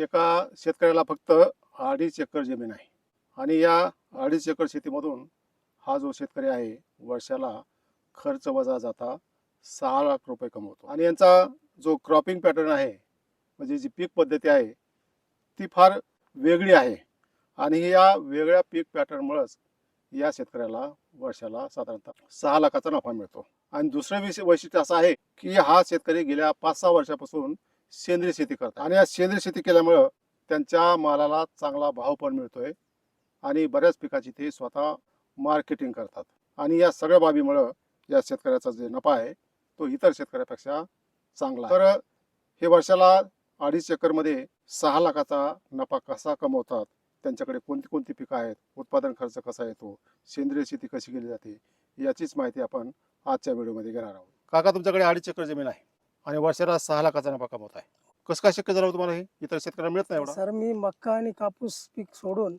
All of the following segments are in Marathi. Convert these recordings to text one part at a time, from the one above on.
एका शेतकऱ्याला फक्त अडीच एकर जमीन आहे. आणि या अडीच एकर शेतीमधून हा जो शेतकरी आहे वर्षाला खर्च वजा जाता सहा लाख रुपये कमवतो. आणि यांचा जो क्रॉपिंग पॅटर्न आहे म्हणजे जी पीक पद्धती आहे ती फार वेगळी आहे. आणि या वेगळ्या पीक पॅटर्नमुळंच या शेतकऱ्याला वर्षाला साधारणतः सहा लाखाचा नफा मिळतो. आणि दुसरं विषय वैशिष्ट्य असं आहे की हा शेतकरी गेल्या पाच सहा वर्षापासून सेंद्रिय शेती करतात. आणि या सेंद्रिय शेती केल्यामुळं त्यांच्या मालाला चांगला भाव पण मिळतोय आणि बऱ्याच पिकाची ते स्वतः मार्केटिंग करतात. आणि या सगळ्या बाबीमुळं या शेतकऱ्याचा जे नफा आहे तो इतर शेतकऱ्यापेक्षा चांगला तर हे वर्षाला अडीच एकरमध्ये सहा लाखाचा नफा कसा कमवतात त्यांच्याकडे कोणती कोणती पिकं आहेत उत्पादन खर्च कसा येतो सेंद्रिय शेती कशी केली जाते याचीच माहिती आपण आजच्या व्हिडिओमध्ये घेणार आहोत. काका तुमच्याकडे अडीच एकर जमीन आहे. आणि वर्षाला सहा लाखाचा नफा कमवत आहे. कसं काय शक्य झालं हो तुम्हाला हे? इतर शेतकऱ्यांना मिळत नाही एवढा. सर मी मक्का आणि कापूस पीक सोडून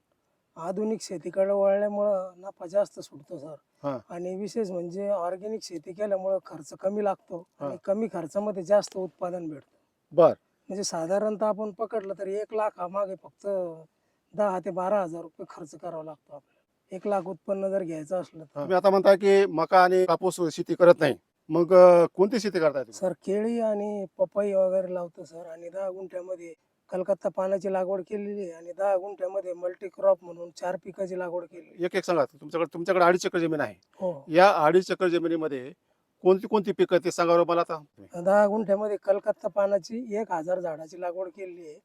आधुनिक शेतीकडे वळल्यामुळं नफा जास्त सुटतो हा. सर आणि विशेष म्हणजे ऑर्गॅनिक शेती केल्यामुळं खर्च कमी लागतो हा. आणि कमी खर्चामध्ये जास्त उत्पादन भेटतं. बर. म्हणजे साधारणतः आपण पकडलं तर एक लाख मागे फक्त दहा ते बारा हजार रुपये खर्च करावा लागतो आपल्याला. एक लाख उत्पन्न जर घ्यायचं असलं तर. तुम्ही आता म्हणताय की मका आणि कापूस शेती करत नाही. मग अं, कोणती शेती करताय तुम्ही? सर केळी आणि पपई वगैरे लावतो सर. आणि दहा गुंठ्यामध्ये कलकत्ता पानाची लागवड केलेली आहे आणि दहा गुंठ्यामध्ये मल्टी क्रॉप म्हणून चार पिकाची लागवड केलेली एक एक सांगा तुमच्याकडे तुमच्याकडे अडीच एकर जमीन आहे. हो. या अडीच एकर जमिनीमध्ये कोणती कोणती पिकं ते सांगा बरं मला आता. म्हणजे दहा गुंठ्यामध्ये कलकत्ता पानाची एक हजार झाडाची लागवड केली आहे.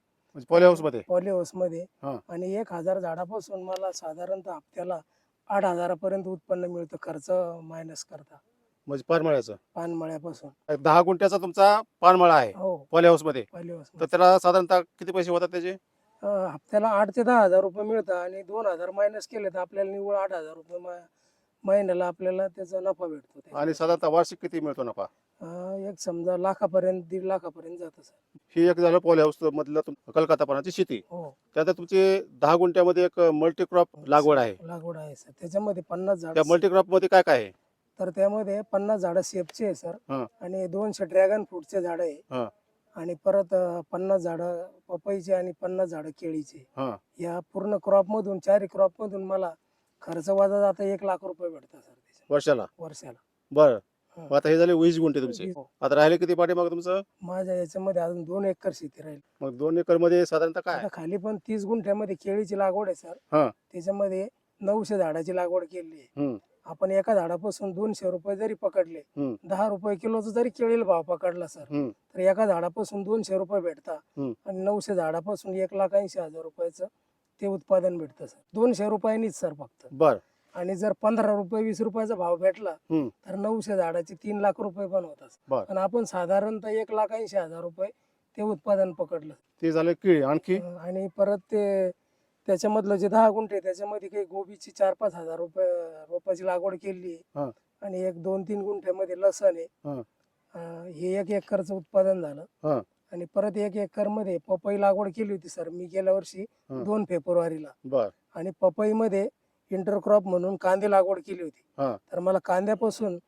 पॉली हाऊसमध्ये पॉली हाऊसमध्ये हा. आणि एक हजार झाडापासून मला साधारणतः हप्त्याला आठ हजारापर्यंत उत्पन्न मिळतं खर्च मायनस करता. म्हणजे पानमळ्याचं? पानमळ्यापासून. दहा गुंठ्याचा तुमचा पानमळा आहे हो. पॉली हाऊसमध्ये तर त्याला साधारणतः किती पैसे होतात त्याचे? हप्त्याला आठ ते दहा हजार रुपये मिळतं आणि दोन हजार मायनस केले तर आपल्याला निव्वळ आठ हजार रुपये मा- महिन्याला आपल्याला त्याचा नफा भेटतो. आणि साधारणतः वार्षिक किती मिळतो नफा? अं, एक समजा लाखापर्यंत दीड लाखापर्यंत जातं सर. ही एक झालं पॉली हाऊस मधलं तुम- कलकत्ता पानाची शेती. हो. त्यानंतर तुमची दहा गुंठ्यामध्ये एक मल्टी क्रॉप लागवड आहे. लागवड आहे सर. त्याच्यामध्ये पन्नास झाड त्या मल्टी क्रॉपमध्ये काय काय आहे? तर त्यामध्ये पन्नास झाडं सेपचे आहे सर. आणि दोनशे ड्रॅगन फ्रूटचे झाड आहे. आणि परत पन्नास झाडं पपईचे आणि पन्नास झाडं केळीचे. या पूर्ण क्रॉप मधून चारही क्रॉप मधून मला खर्च वजा जाता एक लाख रुपये भेटतात सर वर्षाला? वर्षाला. बरं. आता हे झाले वीस गुंठे तुमचे. आता राहिले किती पाठी मग तुमचं? माझ्या याच्यामध्ये अजून दोन एकर शेती राहील. मग दोन एकरमध्ये साधारणतः काय? खाली पण तीस गुंठ्यामध्ये केळीची लागवड आहे. सर त्याच्यामध्ये नऊशे झाडाची लागवड केली आहे. आपण एका झाडापासून दोनशे रुपये जरी पकडले हम्म. दहा रुपये किलोचा जरी केळीला भाव पकडला सर हम्म. तर एका झाडापासून दोनशे रुपये भेटता हम्म. आणि नऊशे झाडापासून एक लाख ऐंशी हजार रुपयाचं ते उत्पादन भेटतं सर दोनशे रुपयांनीच सर फक्त बर आणि जर पंधरा रुपये वीस रुपयाचा भाव भेटला हम्म. तर नऊशे झाडाचे तीन लाख रुपये पण होतात. पण आपण साधारणतः एक लाख ऐंशी हजार रुपये ते उत्पादन पकडलं ते झाले केळी आणखी अं, आणि परत ते त्याच्यामधलं जे दहा गुंठे त्याच्यामध्ये काही गोबीची चार पाच हजार रुपये रोपाची लागवड केली हा. आहे आणि एक दोन तीन गुंठ्यामध्ये लसण आहे हा. अं, हे एक एकरचं उत्पादन हा. झालं आणि परत एक एकरमध्ये पपई लागवड केली होती सर मी गेल्या वर्षी हा. दोन फेब्रुवारीला बर आणि पपईमध्ये इंटरक्रॉप म्हणून कांदे लागवड केली होती हा. तर मला कांद्यापासून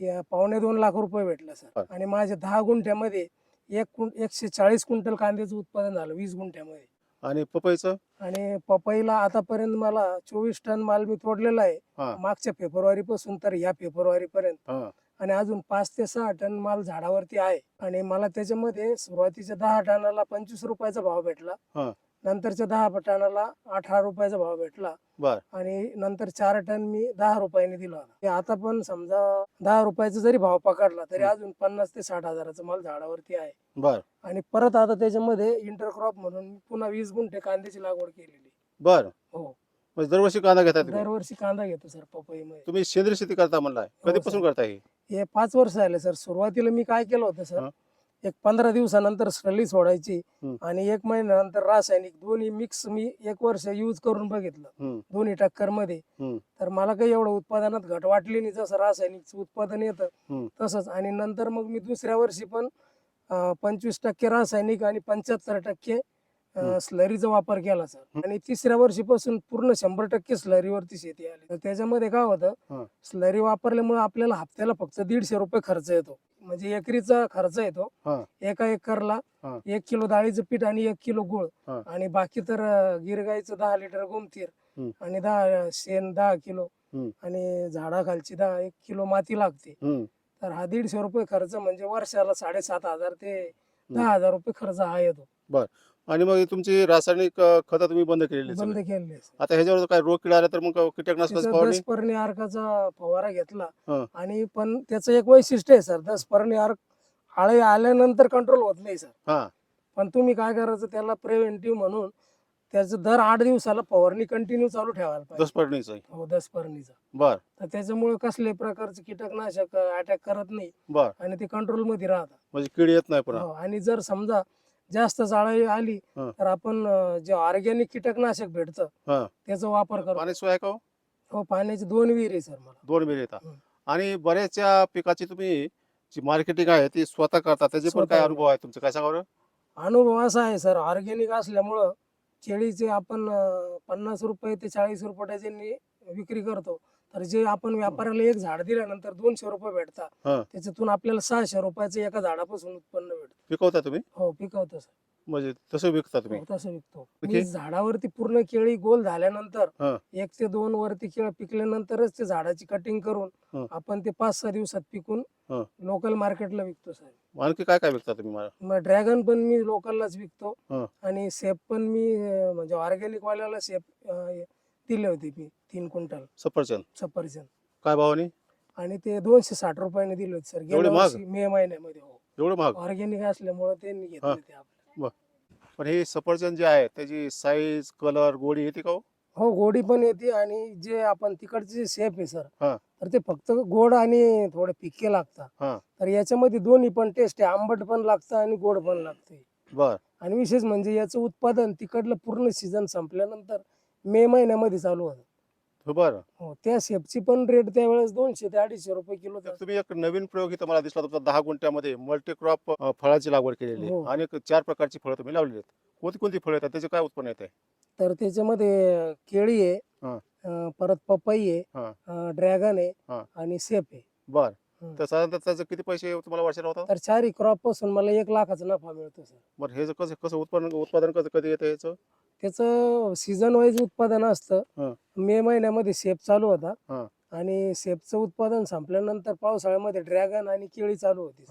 या पावणे दोन लाख रुपये भेटला सर. आणि माझ्या दहा गुंठ्यामध्ये एक कुं- एकशे चाळीस क्विंटल कांद्याचं उत्पादन झालं वीस गुंठ्यामध्ये आणि पपईचं आणि पपईला आतापर्यंत मला चोवीस टन माल मी तोडलेला आहे. मागच्या फेब्रुवारी पासून तर ह्या फेब्रुवारी पर्यंत हा. आणि अजून पाच ते सहा टन माल झाडावरती आहे आणि मला त्याच्यामध्ये सुरुवातीच्या दहा टनाला पंचवीस रुपयाचा भाव भेटला हा. नंतरच्या दहा टनाला अठरा रुपयाचा भाव भेटला बर. आणि नंतर चार टन मी दहा रुपयाने दिला होता. आता पण समजा दहा रुपयाचा जरी भाव पकडला तरी. अजून पन्नास ते साठ हजाराचा माल झाडावरती आहे. बर. आणि परत आता त्याच्यामध्ये इंटरक्रॉप म्हणून पुन्हा वीस गुंठे कांद्याची लागवड केलेली. बर. हो. म्हणजे दरवर्षी कांदा घेताय तुम्ही? दरवर्षी कांदा घेतो सर पपईमध्ये तुम्ही सेंद्रिय शेती करता म्हणलाय. हो, कधीपासून सर. करताय हे? हे पाच वर्ष झाले सर. सुरुवातीला मी काय केलं होतं सर हा. एक पंधरा दिवसानंतर सळी सोडायची. आणि एक महिन्यानंतर रासायनिक दोन्ही मिक्स मी एक वर्ष यूज करून बघितलं. दोन्ही टक्करमध्ये. तर मला काही एवढं उत्पादनात घट वाटली नाही जसं रासायनिकचं उत्पादन येतं. तसंच आणि नंतर मग मी दुसऱ्या वर्षी पण पंचवीस टक्के रासायनिक आणि पंच्याहत्तर टक्के. स्लरीचा वापर केला सर. आणि तिसऱ्या वर्षीपासून पूर्ण शंभर टक्के स्लरीवरती शेती आली तर त्याच्यामध्ये काय. होतं स्लरी वापरल्यामुळे आपल्याला हप्त्याला फक्त दीडशे रुपये खर्च येतो म्हणजे एकरीचा खर्च येतो हा. एका एकरला हा. एक किलो डाळीचं पीठ आणि एक किलो गुळ हा. आणि बाकी तर अं, गिरगाईचं दहा लिटर गोमतीर हम्म. आणि दहा शेण दहा किलो हम्म. आणि झाडाखालची दहा एक किलो माती लागते हम्म. तर हा दीडशे रुपये खर्च म्हणजे वर्षाला साडेसात हजार ते दहा हजार रुपये खर्च हा येतो आणि मग तुमची रासायनिक खतं तुम्ही बंद केलेली बंद सगळी. केलेले आता ह्याच्यावर काय रोग किडा आला तर मग कीटकनाशकाची तिथं फवारणी? दस परणी अर्काचा फवारा घेतला. आणि पण त्याचं एक वैशिष्ट्य आहे सर. दस परणी अर्क आळे आल्यानंतर कंट्रोल होत नाही सर. हा. पण तुम्ही काय करायचं त्याला प्रिव्हेंटिव्ह म्हणून त्याचं दर आठ दिवसाला फवारणी कंटिन्यू चालू ठेवायला पाहिजे. हो दस परणीचा बर. तर त्याच्यामुळे कसले प्रकारचे कीटकनाशक अटॅक करत नाही. बर. आणि ते कंट्रोलमध्ये राहतात. म्हणजे कीड येत नाही पुन्हा. हो, आणि जर समजा जास्त जाळी आली हा. तर आपण अं, जे ऑर्गॅनिक कीटकनाशक भेटतं हा. त्याचा वापर करतो पाणी सोय आहे का हो? हो पाण्याचे दोन विहीर आहे सर मला दोन मिली येतात हं. आणि बऱ्याचशा पिकाची तुम्ही जी मार्केटिंग आहे ती स्वतः करता त्याचे पण स्वतः काय. अनुभव आहे तुमचे काय सांगा बरं? अनुभव असा आहे सर ऑर्गॅनिक असल्यामुळं केळीचे आपण अं, पन्नास रुपये ते चाळीस रुपये डझननी विक्री करतो तर जे आपण व्यापाऱ्याला एक झाड दिल्यानंतर दोनशे रुपये भेटतात हा. त्याच्यातून आपल्याला सहाशे रुपयाचं एका झाडापासून उत्पन्न भेटतं पिकवता तुम्ही हो पिकवतो सर म्हणजे तसं विकता तुम्ही हो, तसं विकतो ओके. मी झाडावरती पूर्ण केळी गोल झाल्यानंतर हा. एक ते दोन वरती केळ पिकल्यानंतरच ते झाडाची कटिंग हा. करून आपण ते पाच सहा दिवसात पिकून हा. लोकल मार्केटला विकतो सर आणखी काय काय विकता तुम्ही मला मग ड्रॅगन पण मी लोकललाच विकतो हा. आणि सेप पण मी अं, म्हणजे ऑर्गॅनिक वाल्याला सेप दिले होते मी तीन क्विंटल. सफरचंद? सफरचंद. काय भावानी? आणि ते दोनशे साठ रुपयाने दिले होते सर. एवढे गेल्या महाग? वर्षी मे महिन्यामध्ये हो. एवढं महाग? ऑर्गॅनिक असल्यामुळे त्यांनी घेतले हा. ते पण हे सफरचंद जे आहे त्याची साईज कलर गोडी येते का हो? हो गोडी पण येते आणि जे आपण तिकडचे शेप आहे सर हा. तर ते फक्त गोड आणि थोडे हा. लागतात. तर याच्यामध्ये दोन्ही पण टेस्ट आहे. आंबट पण लागतं आणि गोड पण लागते बर. आणि विशेष म्हणजे याचं उत्पादन तिकडलं पूर्ण सीझन संपल्यानंतर मे महिन्यामध्ये चालू होतं हो, बर. हो त्या शेपची पण रेट त्यावेळेस दोनशे ते अडीचशे रुपये किलो तर तुम्ही एक नवीन प्रयोग इथं मला दिसला तुमचा दहा गुंठ्यामध्ये मल्टीक्रॉप फळाची लागवड केलेली आहे. हो. आणि एक चार प्रकारची फळं तुम्ही लावलेली आहेत. कोणती कोणती फळं येतात? त्याचे काय उत्पन्न येते तर त्याच्यामध्ये केळी आहे हा. अं, परत पपई हा. आहे ड्रॅगन आहे हा. आणि सेप आहे. बर. तर साधारणतः त्याचे किती पैसे तुम्हाला वर्षाला होतात तर चारही क्रॉपपासून मला एक लाखाचा नफा मिळतो सर. बरं हे जे कसं कसं उत्पादन उत्पादन कसं कधी येतं याचं? त्याचं सीझन वाईज उत्पादन. असतं. मे महिन्यामध्ये सेप चालू. होता. आणि सेपचं उत्पादन संपल्यानंतर पावसाळ्यामध्ये ड्रॅगन आणि केळी चालू होती.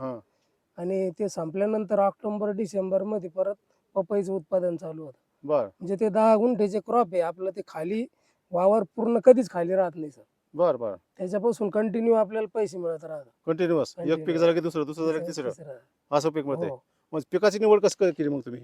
आणि ते संपल्यानंतर ऑक्टोबर डिसेंबरमध्ये परत पपईचं उत्पादन चालू होतं. बर. म्हणजे ते दहा गुंठेचे क्रॉप आहे. आपलं ते खाली वावर पूर्ण कधीच खाली राहत नाही सर बर बर. त्याच्यापासून कंटिन्यू आपल्याला पैसे मिळत राहतात. कंटिन्युअस एक पीक. झालं की दुसरं दुसरं झालं की तिसरं. असं पीक मिळते हो. मग पिकाची निवड कसं केली मग तुम्ही?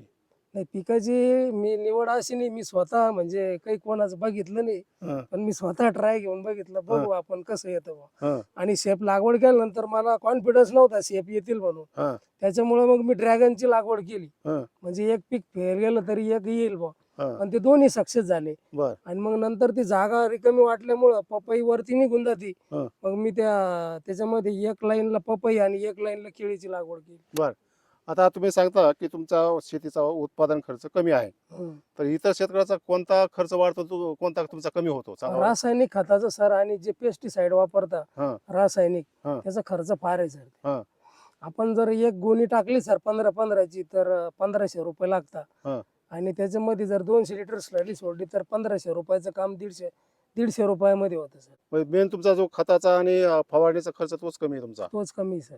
नाही पिकाची मी निवड अशी नाही मी स्वतः म्हणजे काही कोणाचं बघितलं नाही हा, पण मी स्वतः ट्राय घेऊन बघितलं. बघू आपण कसं येतं बुवा. हा, आणि शेप लागवड केल्यानंतर मला कॉन्फिडन्स नव्हता शेप येतील म्हणून. हा, त्याच्यामुळे मग मी ड्रॅगनची लागवड केली. हा, म्हणजे एक पीक फेल गेलं तरी एक येईल बुवा. हा. पण ते दोन्ही सक्सेस झाले. बर. आणि मग नंतर ती जागा रिकामी वाटल्यामुळं पपई वरती निघून जाती. हा. मग मी त्या त्याच्यामध्ये एक लाईनला पपई आणि एक लाईनला केळीची लागवड केली. आता तुम्ही सांगता की तुमचा शेतीचा उत्पादन खर्च कमी आहे हम्म. तर इतर शेतकऱ्याचा कोणता खर्च वाढतो तो कोणता तुमचा कमी होतो. रासायनिक खताचं सर आणि जे पेस्टिसाइड वापरता हा. रासायनिक हा. त्याचा खर्च फार आहे सर हा. आपण जर एक गोणी टाकली सर पंधरा पंधराची तर पंधराशे रुपये हा. लागतात आणि त्याच्यामध्ये जर दोनशे लिटर स्लरी सोडली तर पंधराशे रुपयाचं काम दीडशे दीडशे रुपयामध्ये होतं सर मेन तुमचा जो खताचा आणि फवारणीचा खर्च तोच कमी आहे तुमचा तोच कमी सर